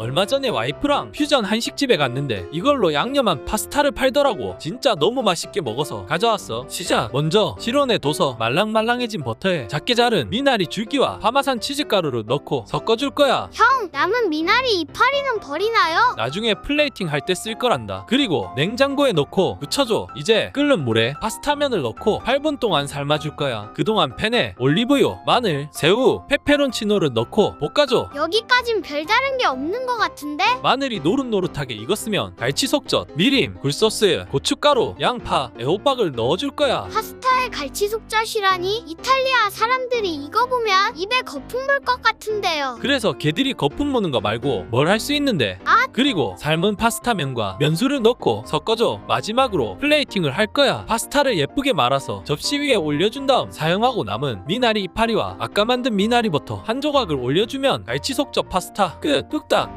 얼마 전에 와이프랑 퓨전 한식집에 갔는데 이걸로 양념한 파스타를 팔더라고. 진짜 너무 맛있게 먹어서 가져왔어. 시작. 먼저 실온에 둬서 말랑말랑해진 버터에 작게 자른 미나리 줄기와 파마산 치즈가루를 넣고 섞어줄 거야. 형, 남은 미나리 이파리는 버리나요? 나중에 플레이팅 할 때 쓸 거란다. 그리고 냉장고에 넣고 묻혀줘. 이제 끓는 물에 파스타면을 넣고 8분 동안 삶아줄 거야. 그동안 팬에 올리브유, 마늘, 새우, 페페론치노를 넣고 볶아줘. 여기까진 별다른 게 없는 것 같은데? 마늘이 노릇노릇하게 익었으면 갈치 속젓, 미림, 굴소스, 고춧가루, 양파, 애호박을 넣어줄 거야. 파스타에 갈치 속젓이라니? 이탈리아 사람 들이 이거 보면 입에 거품 물 것 같은데요. 그래서 걔들이 거품 무는 거 말고 뭘 할 수 있는데? 아! 그리고 삶은 파스타면과 면수를 넣고 섞어줘. 마지막으로 플레이팅을 할 거야. 파스타를 예쁘게 말아서 접시 위에 올려준 다음 사용하고 남은 미나리 이파리와 아까 만든 미나리 버터 한 조각을 올려주면 갈치 속젓 파스타. 끝. 뚝딱